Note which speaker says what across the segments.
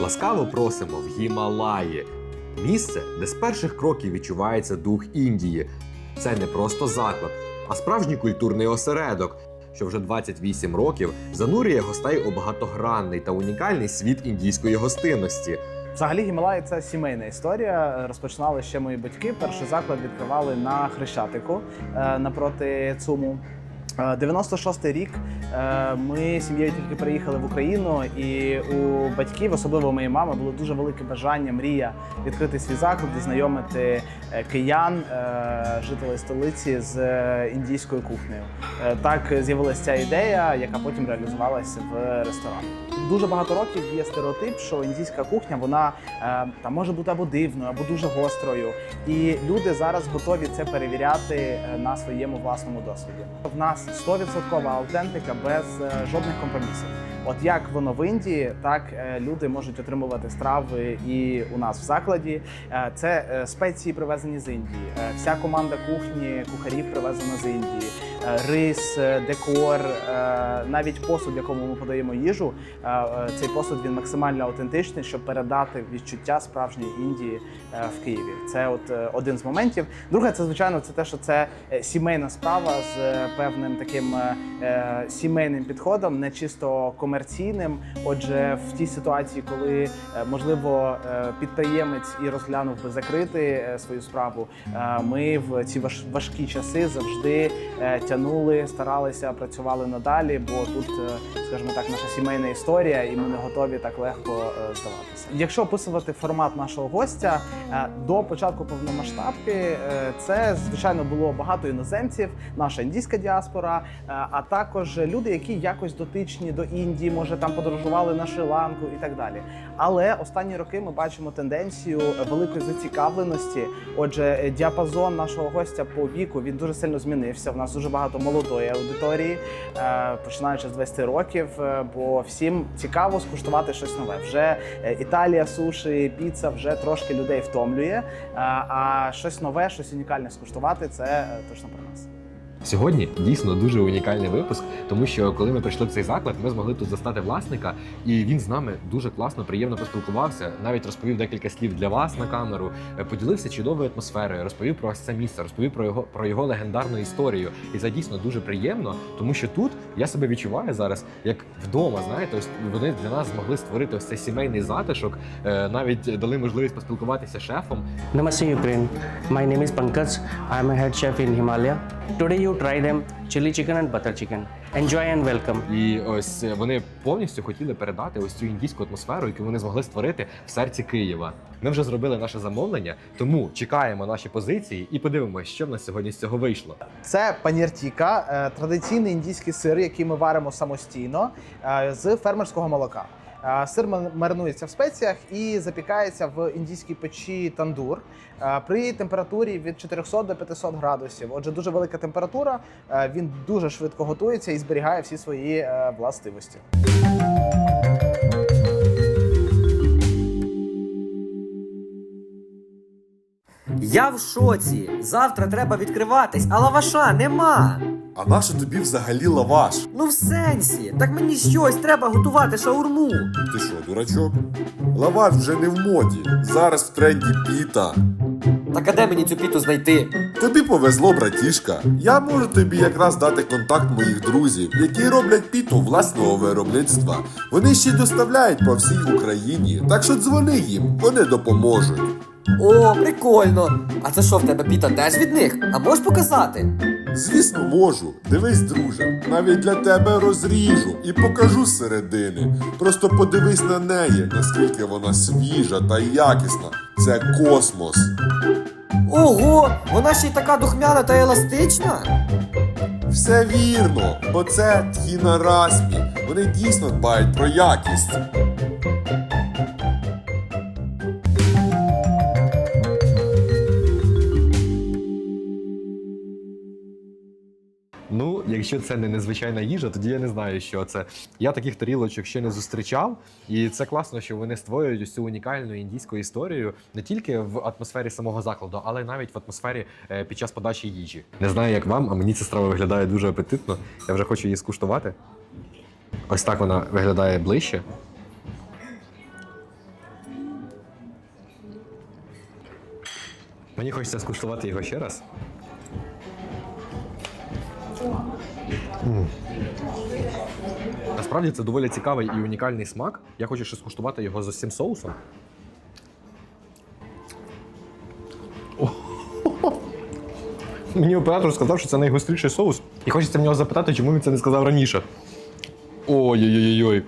Speaker 1: Ласкаво просимо в Гімалаї. Місце, де з перших кроків відчувається дух Індії. Це не просто заклад, а справжній культурний осередок, що вже 28 років занурює гостей у багатогранний та унікальний світ індійської гостинності.
Speaker 2: Взагалі Гімалаї це сімейна історія. Розпочинали ще мої батьки. Перший заклад відкривали на Хрещатику е, напроти ЦУМу. Е, 96-й рік е, ми сім'єю тільки приїхали в Україну, і у батьків, особливо у моєї мами, було дуже велике бажання, мрія відкрити свій заклад і знайомити е, киян, е, жителей столиці з е, індійською кухнею. Е, Так з'явилася ця ідея, яка потім реалізувалася в ресторані. Дуже багато років є стереотип, що індійська кухня вона е, там може бути або дивною, або дуже гострою. І люди зараз готові це перевіряти е, на своєму власному досвіді. В нас 100% аутентика без е, жодних компромісів. От як воно в Індії, так е, люди можуть отримувати страви і у нас в закладі. Е, Це спеції привезені з Індії. Вся команда кухні кухарів привезена з Індії. Е, Рис, е, декор, е, навіть посуд, в якому ми подаємо їжу. Цей посуд він максимально аутентичний, щоб передати відчуття справжньої Індії в Києві. Це от один з моментів. Друге, це звичайно, це те, що це сімейна справа з певним таким сімейним підходом, не чисто комерційним. Отже, в тій ситуації, коли можливо підприємець і розглянув би закрити свою справу, ми в ці важкі часи завжди е, тянули, старалися, працювали надалі, бо тут, е, скажімо так, наша сімейна історія, і ми не готові так легко е, здаватися. Якщо описувати формат нашого гостя е, до початку повномасштабки, це звичайно було багато іноземців, наша індійська діаспора, а також люди, які якось дотичні до Індії, може там подорожували на Шри-Ланку і так далі. Але останні роки ми бачимо тенденцію великої зацікавленості. Отже, діапазон нашого гостя по віку він дуже сильно змінився. В нас дуже багато молодої аудиторії, е, починаючи з 20 років. е, Бо всім цікаво скуштувати щось нове. Вже е, Італія, суші, піца вже трошки людей втомлює. А щось нове, щось унікальне скуштувати це точно про нас.
Speaker 1: Сьогодні дійсно дуже унікальний випуск, тому що коли ми прийшли в цей заклад, ми змогли тут застати власника, і він з нами дуже класно, приємно поспілкувався. Навіть розповів декілька слів для вас на камеру, е, поділився чудовою атмосферою, розповів про це місце, розповів про його про його легендарну історію. І це дійсно дуже приємно, тому що тут я себе відчуваю зараз як вдома. Знаєте, ось вони для нас змогли створити ось цей сімейний затишок, е, навіть дали можливість поспілкуватися шефом.
Speaker 3: Namaste Ukraine. My name is Pankaj. I am a head chef in Himalaya. Today you try them chili chicken and butter chicken. Enjoy and welcome.
Speaker 1: І ось е, вони повністю хотіли передати ось цю індійську атмосферу, яку вони змогли створити в серці Києва. Ми вже зробили наше замовлення, тому чекаємо наші позиції і подивимося, що в нас сьогодні з цього вийшло.
Speaker 2: Це паніртіка, е, традиційний індійський сир, який ми варимо самостійно е, з фермерського молока. Сир мар- маринується в спеціях і запікається в індійській печі тандур при температурі від 400 до 500 градусів. Отже, дуже велика температура. Він дуже швидко готується і зберігає всі свої е, властивості.
Speaker 4: Я в шоці. Завтра треба відкриватись, а лаваша нема.
Speaker 5: А нащо тобі взагалі лаваш?
Speaker 4: Ну в сенсі. Так мені щось треба готувати шаурму.
Speaker 5: Ти що, дурачок? Лаваш вже не в моді. Зараз в тренді піта.
Speaker 4: Так а де мені цю піту знайти?
Speaker 5: Тобі повезло, братішка. Я можу тобі якраз дати контакт моїх друзів, які роблять піту власного виробництва. Вони ще й доставляють по всій Україні. Так що дзвони їм, вони допоможуть.
Speaker 4: О, прикольно. А це що в тебе піта теж від них? А можеш показати?
Speaker 5: Звісно, можу. Дивись, друже, навіть для тебе розріжу і покажу середини. Просто подивись на неї, наскільки вона свіжа та якісна. Це космос.
Speaker 4: Ого, вона ще й така духмяна та еластична.
Speaker 5: Все вірно, бо це тхіна расмі. Вони дійсно дбають про якість.
Speaker 1: якщо це не незвичайна їжа, тоді я не знаю, що це. Я таких тарілочок ще не зустрічав, і це класно, що вони створюють усю унікальну індійську історію не тільки в атмосфері самого закладу, але й навіть в атмосфері е, під час подачі їжі. Не знаю, як вам, а мені ця страва виглядає дуже апетитно. Я вже хочу її скуштувати. Ось так вона виглядає ближче. Мені хочеться скуштувати його ще раз. Насправді це доволі цікавий і унікальний смак. Я хочу ще скуштувати його з цим соусом. Мені оператор сказав, що це найгостріший соус. І хочеться в нього запитати, чому він це не сказав раніше. Ой-ой-ой-ой.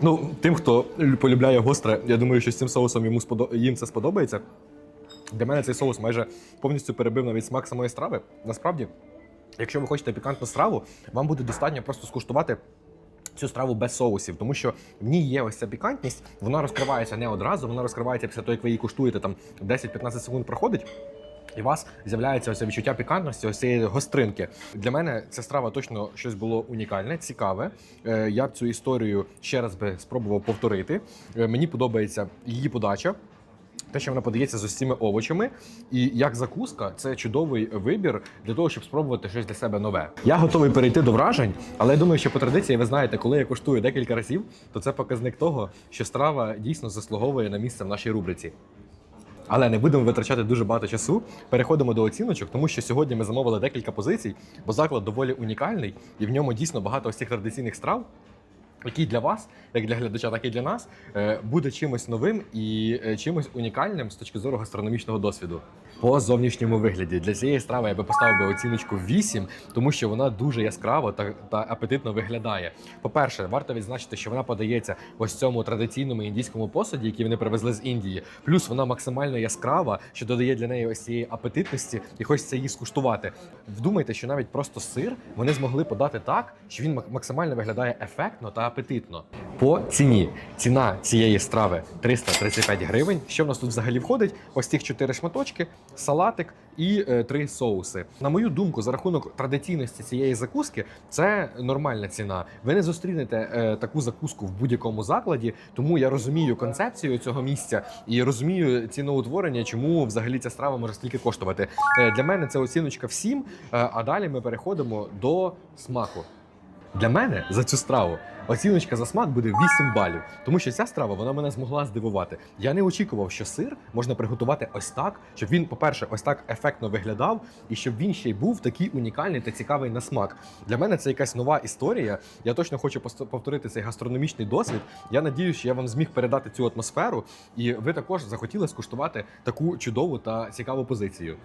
Speaker 1: Ну, тим, хто полюбляє гостре, я думаю, що з цим соусом йому сподо... їм це сподобається. Для мене цей соус майже повністю перебив навіть смак самої страви. Насправді, якщо ви хочете пікантну страву, вам буде достатньо просто скуштувати цю страву без соусів, тому що в ній є ось ця пікантність, вона розкривається не одразу, вона розкривається після того, як ви її куштуєте, там 10-15 секунд проходить. І у вас з'являється ось відчуття пікантності, ось цієї гостринки. Для мене ця страва точно щось було унікальне, цікаве. Е, Я б цю історію ще раз би спробував повторити. Е, Мені подобається її подача. Те, що вона подається з цими овочами, і як закуска, це чудовий вибір для того, щоб спробувати щось для себе нове. Я готовий перейти до вражень, але я думаю, що по традиції ви знаєте, коли я коштую декілька разів, то це показник того, що страва дійсно заслуговує на місце в нашій рубриці. Але не будемо витрачати дуже багато часу. Переходимо до оціночок, тому що сьогодні ми замовили декілька позицій, бо заклад доволі унікальний, і в ньому дійсно багато ось цих традиційних страв, які для вас, як для глядача, так і для нас, е, буде чимось новим і е, чимось унікальним з точки зору гастрономічного досвіду. По зовнішньому вигляді для цієї страви я би поставив би оціночку 8, тому що вона дуже яскраво та, та апетитно виглядає. По-перше, варто відзначити, що вона подається ось цьому традиційному індійському посуді, який вони привезли з Індії. Плюс вона максимально яскрава, що додає для неї ось цієї апетитності, і хочеться її скуштувати. Вдумайте, що навіть просто сир вони змогли подати так, що він мак- максимально виглядає ефектно та апетитно. По ціні ціна цієї страви 335 гривень. Що в нас тут взагалі входить? Ось цих чотири шматочки, салатик і е, три соуси. На мою думку, за рахунок традиційності цієї закуски, це нормальна ціна. Ви не зустрінете е, таку закуску в будь-якому закладі, тому я розумію концепцію цього місця і розумію ціноутворення, чому взагалі ця страва може стільки коштувати. Е, для мене це оціночка всім. а далі ми переходимо до смаку. Для мене за цю страву оціночка за смак буде 8 балів, тому що ця страва вона мене змогла здивувати. Я не очікував, що сир можна приготувати ось так, щоб він, по-перше, ось так ефектно виглядав, і щоб він ще й був такий унікальний та цікавий на смак. Для мене це якась нова історія. Я точно хочу повторити цей гастрономічний досвід. Я надію, що я вам зміг передати цю атмосферу, і ви також захотіли скуштувати таку чудову та цікаву позицію.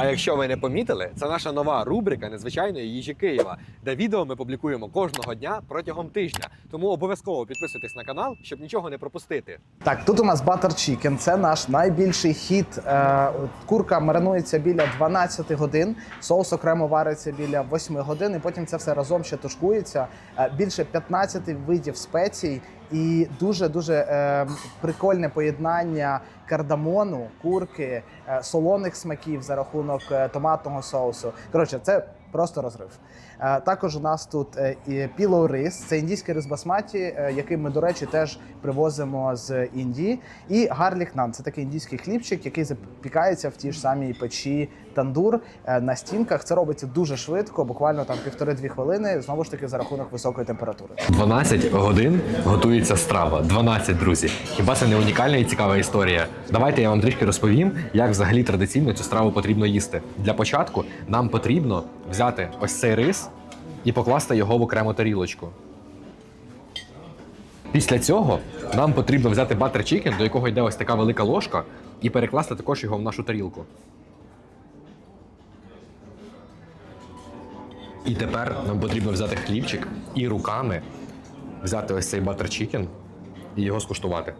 Speaker 1: А якщо ви не помітили, це наша нова рубрика незвичайної їжі Києва, де відео ми публікуємо кожного дня протягом тижня. Тому обов'язково підписуйтесь на канал, щоб нічого не пропустити.
Speaker 2: Так, тут у нас Butter Chicken, це наш найбільший хіт. Е, Курка маринується біля 12 годин, соус окремо вариться біля 8 годин, і потім це все разом ще тушкується. Е, Більше 15 видів спецій і дуже дуже е, прикольне поєднання кардамону, курки, е, солоних смаків за рахунок е, томатного соусу. Коротше, це просто розрив. Е, Також у нас тут е, пілоу рис, це індійський рис басматі, е, який ми, до речі, теж привозимо з Індії. І гарлік нан це такий індійський хлібчик, який запікається в тій ж самій печі тандур е, на стінках. Це робиться дуже швидко, буквально там півтори-дві хвилини. Знову ж таки за рахунок високої температури.
Speaker 1: 12 годин готується страва. 12, друзі. Хіба це не унікальна і цікава історія? Давайте я вам трішки розповім, як взагалі традиційно цю страву потрібно їсти. Для початку нам потрібно взяти ось цей рис і покласти його в окрему тарілочку. Після цього нам потрібно взяти батер чікен, до якого йде ось така велика ложка, і перекласти також його в нашу тарілку. І тепер нам потрібно взяти хлібчик і руками взяти ось цей батер чікен і його скуштувати.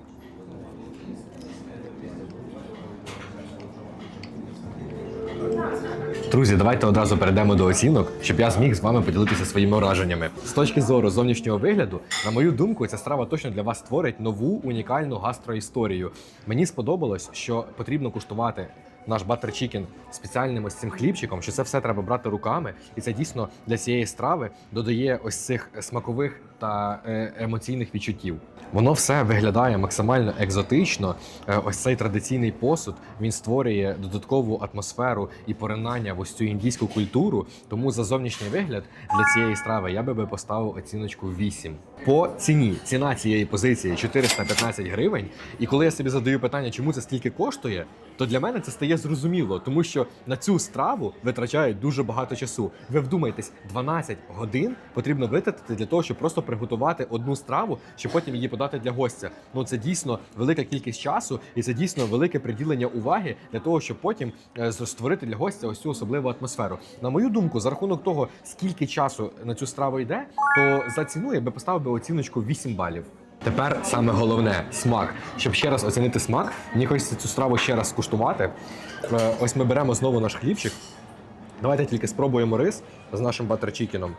Speaker 1: Друзі, давайте одразу перейдемо до оцінок, щоб я зміг з вами поділитися своїми враженнями. З точки зору зовнішнього вигляду, на мою думку, ця страва точно для вас створить нову унікальну гастроісторію. Мені сподобалось, що потрібно куштувати наш батер чікен спеціальним ось цим хлібчиком, що це все треба брати руками, і це дійсно для цієї страви додає ось цих смакових та е, емоційних відчуттів. Воно все виглядає максимально екзотично. Е, Ось цей традиційний посуд він створює додаткову атмосферу і поринання в ось цю індійську культуру. Тому за зовнішній вигляд для цієї страви я би поставив оціночку 8. По ціні ціна цієї позиції 415 гривень. І коли я собі задаю питання, чому це стільки коштує, то для мене це стає зрозуміло, тому що на цю страву витрачають дуже багато часу. Ви вдумайтесь, 12 годин потрібно витратити для того, щоб просто приготувати одну страву, щоб потім її подати для гостя. Ну це дійсно велика кількість часу, і це дійсно велике приділення уваги для того, щоб потім е, створити для гостя ось цю особливу атмосферу. На мою думку, за рахунок того, скільки часу на цю страву йде, то за ціну я би поставив би оціночку 8 балів. Тепер саме головне смак. Щоб ще раз оцінити смак, мені хочеться цю страву ще раз скуштувати. Е, Ось ми беремо знову наш хлібчик. Давайте тільки спробуємо рис з нашим батерчикіном.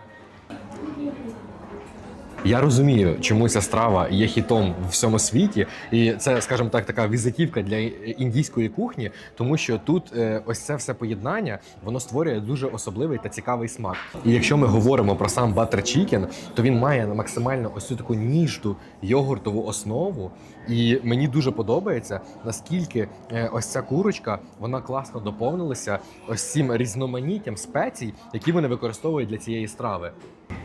Speaker 1: Я розумію, чому ця страва є хітом в всьому світі, і це, скажімо так, така візитівка для індійської кухні, тому що тут е, ось це все поєднання воно створює дуже особливий та цікавий смак. І якщо ми говоримо про сам батер чікен, то він має максимально ось цю таку ніжну йогуртову основу. І мені дуже подобається, наскільки е, ось ця курочка вона класно доповнилася ось цим різноманіттям спецій, які вони використовують для цієї страви.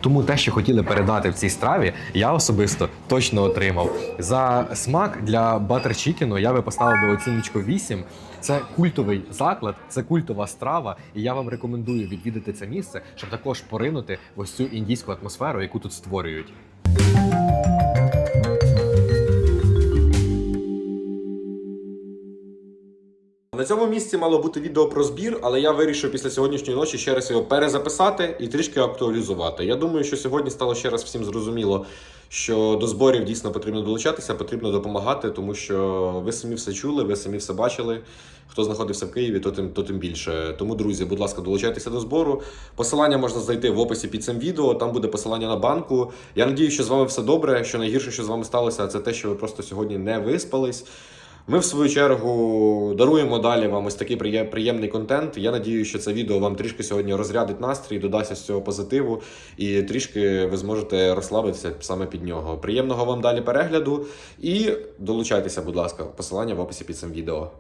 Speaker 1: Тому те, що хотіли передати в цій страві, я особисто точно отримав. За смак для батер чікену я би поставив би оціночку 8. Це культовий заклад, це культова страва, і я вам рекомендую відвідати це місце, щоб також поринути в ось цю індійську атмосферу, яку тут створюють.
Speaker 6: На цьому місці мало бути відео про збір, але я вирішив після сьогоднішньої ночі ще раз його перезаписати і трішки актуалізувати. Я думаю, що сьогодні стало ще раз всім зрозуміло, що до зборів дійсно потрібно долучатися, потрібно допомагати, тому що ви самі все чули, ви самі все бачили. Хто знаходився в Києві, то тим, то тим більше. Тому, друзі, будь ласка, долучайтеся до збору. Посилання можна знайти в описі під цим відео. Там буде посилання на банку. Я надію, що з вами все добре. Що найгірше, що з вами сталося, це те, що ви просто сьогодні не виспались. Ми, в свою чергу, даруємо далі вам ось такий приємний контент. Я надію, що це відео вам трішки сьогодні розрядить настрій, додасть з цього позитиву, і трішки ви зможете розслабитися саме під нього. Приємного вам далі перегляду і долучайтеся, будь ласка, посилання в описі під цим відео.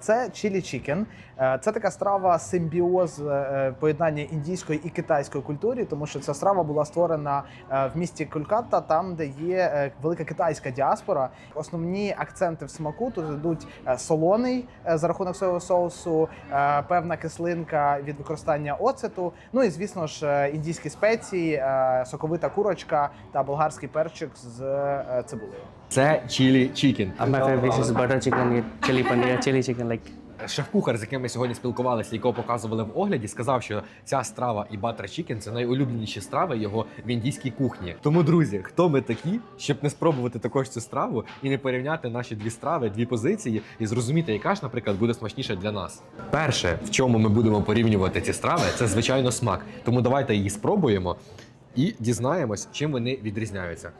Speaker 2: Це чілі чікен. Е, Це така страва симбіоз е, поєднання індійської і китайської культури, тому що ця страва була створена е, в місті Колькатта, там де є е, велика китайська діаспора. Основні акценти в смаку тут йдуть е, солоний е, за рахунок соєвого соусу, е, певна кислинка від використання оцету. Ну і звісно ж е, індійські спеції, е, соковита курочка та болгарський перчик з е, цибулею.
Speaker 1: Це чілі чікен.
Speaker 3: Uh, my favorite is butter chicken, yeah, chili paneer, chili chicken. Like
Speaker 1: Шеф-кухар, з яким ми сьогодні спілкувалися, якого показували в огляді, сказав, що ця страва і батер чікен це найулюбленіші страви його в індійській кухні. Тому, друзі, хто ми такі, щоб не спробувати також цю страву і не порівняти наші дві страви, дві позиції, і зрозуміти, яка ж, наприклад, буде смачніша для нас. Перше, в чому ми будемо порівнювати ці страви, це звичайно смак. Тому давайте її спробуємо і дізнаємось, чим вони відрізняються.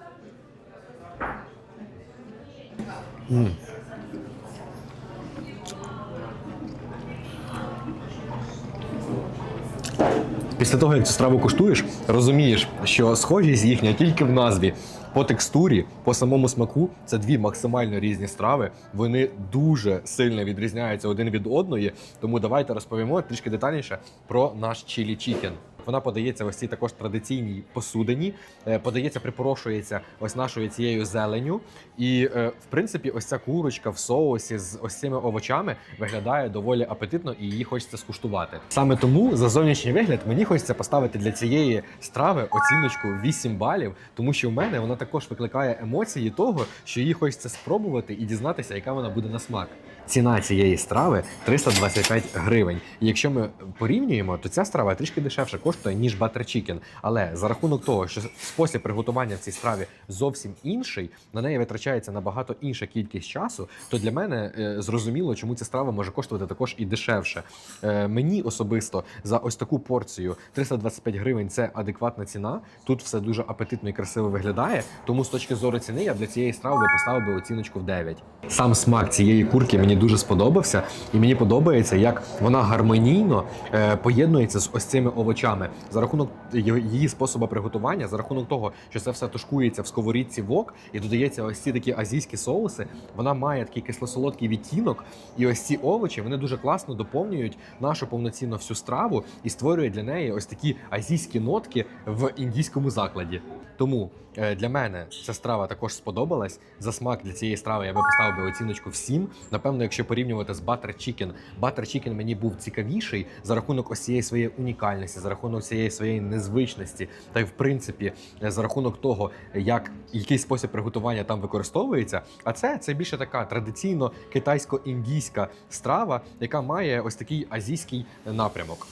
Speaker 1: Після того, як цю страву куштуєш, розумієш, що схожість їхня тільки в назві. По текстурі, по самому смаку це дві максимально різні страви. Вони дуже сильно відрізняються один від одної. Тому давайте розповімо трішки детальніше про наш чілі чікен. Вона подається ось цій також традиційній посудині, е, подається, припорошується ось нашою цією зеленю. І е, в принципі, ось ця курочка в соусі з ось цими овочами виглядає доволі апетитно і її хочеться скуштувати. Саме тому за зовнішній вигляд мені хочеться поставити для цієї страви оціночку 8 балів, тому що в мене вона також викликає емоції того, що її хочеться спробувати і дізнатися, яка вона буде на смак. Ціна цієї страви 325 гривень. І якщо ми порівнюємо, то ця страва трішки дешевша, коштує ніж Chicken. Але за рахунок того, що спосіб приготування в цій страві зовсім інший, на неї витрачається набагато інша кількість часу, то для мене е, зрозуміло, чому ця страва може коштувати також і дешевше. Е, мені особисто за ось таку порцію 325 гривень це адекватна ціна. Тут все дуже апетитно і красиво виглядає. Тому з точки зору ціни я для цієї страви поставив би оціночку в 9. Сам смак цієї курки мені дуже сподобався, і мені подобається, як вона гармонійно е, поєднується з ось цими овочами за рахунок її способу приготування, за рахунок того, що це все тушкується в сковорідці вок і додається ось ці такі азійські соуси. Вона має такий кисло-солодкий відтінок, і ось ці овочі вони дуже класно доповнюють нашу повноцінну всю страву і створюють для неї ось такі азійські нотки в індійському закладі. Тому е, для мене ця страва також сподобалась. За смак для цієї страви я би поставив би оціночку в 7. Напевно, якщо порівнювати з Butter Chicken, Butter Chicken мені був цікавіший за рахунок ось цієї своєї унікальності, за рахунок цієї своєї незвичності, та й в принципі е, за рахунок того, як який спосіб приготування там використовується. А це, це більше така традиційно китайсько-індійська страва, яка має ось такий азійський напрямок.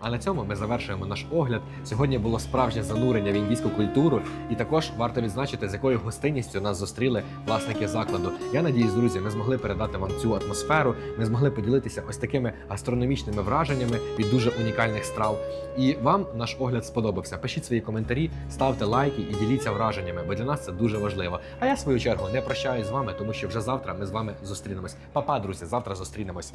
Speaker 1: А на цьому ми завершуємо наш огляд. Сьогодні було справжнє занурення в індійську культуру, і також варто відзначити, з якою гостинністю нас зустріли власники закладу. Я надіюсь, друзі, ми змогли передати вам цю атмосферу. Ми змогли поділитися ось такими гастрономічними враженнями від дуже унікальних страв. І вам наш огляд сподобався. Пишіть свої коментарі, ставте лайки і діліться враженнями, бо для нас це дуже важливо. А я в свою чергу не прощаюсь з вами, тому що вже завтра ми з вами зустрінемось. Па-па, друзі, завтра зустрінемось.